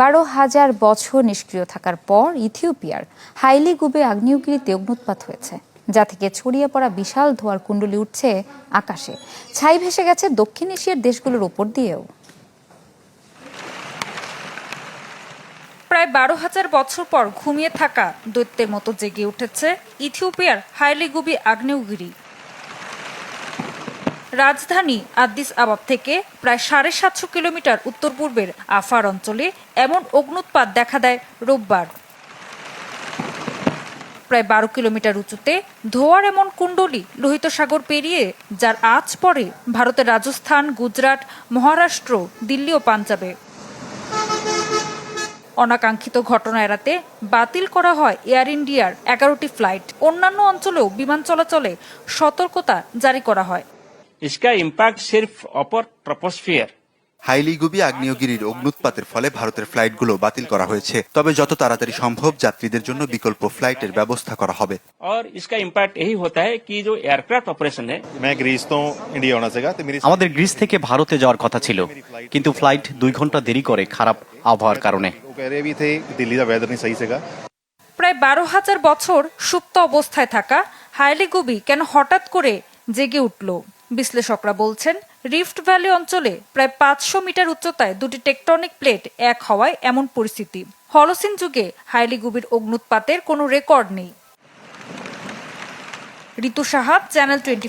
বারো হাজার বছর নিষ্ক্রিয় থাকার পর ইথিওপিয়ার হাইলি গুবে আগ্নেয়গিরিতে অগ্নুৎপাত হয়েছে, যা থেকে ছড়িয়ে পড়া বিশাল ধোয়ার কুণ্ডলি উঠছে আকাশে। ছাই ভেসে গেছে দক্ষিণ এশিয়ার দেশগুলোর ওপর দিয়েও। প্রায় বারো হাজার বছর পর ঘুমিয়ে থাকা দৈত্যের মতো জেগে উঠেছে ইথিওপিয়ার হাইলিগুবি আগ্নেয়গিরি। রাজধানী আদ্দিস আবাব থেকে প্রায় সাড়ে সাতশো কিলোমিটার উত্তর পূর্বের আফার অঞ্চলে এমন অগ্নুৎপাত দেখা দেয় রোববার। প্রায় বারো কিলোমিটার উঁচুতে ধোয়ার এমন কুণ্ডলি লোহিত সাগর পেরিয়ে, যার আজ পরে ভারতের রাজস্থান, গুজরাট, মহারাষ্ট্র, দিল্লি ও পাঞ্জাবে। অনাকাঙ্ক্ষিত ঘটনা এড়াতে বাতিল করা হয় এয়ার ইন্ডিয়ার এগারোটি ফ্লাইট। অন্যান্য অঞ্চলেও বিমান চলাচলে সতর্কতা জারি করা হয়। इसका इम्पैक्ट सिर्फ अपर ट्रोपोस्फियर হাইলিগুবি আগ্নেয়গিরির অগ্নুৎপাতের ফলে ভারতের ফ্লাইটগুলো বাতিল করা হয়েছে তবে যত তাড়াতাড়ি সম্ভব যাত্রীদের জন্য বিকল্প ফ্লাইটের ব্যবস্থা করা হবে और इसका इम्पैक्ट यही होता है कि जो एयरक्राफ्ट ऑपरेशन है मैं ग्रीस तो इंडिया आना सीगा तो मेरी আমাদের গ্রিস থেকে ভারতে যাওয়ার কথা ছিল কিন্তু ফ্লাইট দুই ঘন্টা দেরি করে খারাপ আবহাওয়ার কারণে वो कह रहे भी थे कि दिल्ली का वेदर नहीं सही सीगा প্রায় বারো হাজার বছর সুপ্ত অবস্থায় থাকা হাইলিগুবি কেন হঠাৎ করে জেগে উঠল বিশ্লেষকরা বলছেন রিফট ভ্যালি অঞ্চলে প্রায় পাঁচশো মিটার উচ্চতায় দুটি টেকটনিক প্লেট এক হওয়ায় এমন পরিস্থিতি। হলসিন যুগে হাইলি হাইলিগুবির অগ্নুৎপাতের কোনো রেকর্ড নেই। ঋতু সাহাব চ্যানেল টোয়েন্টি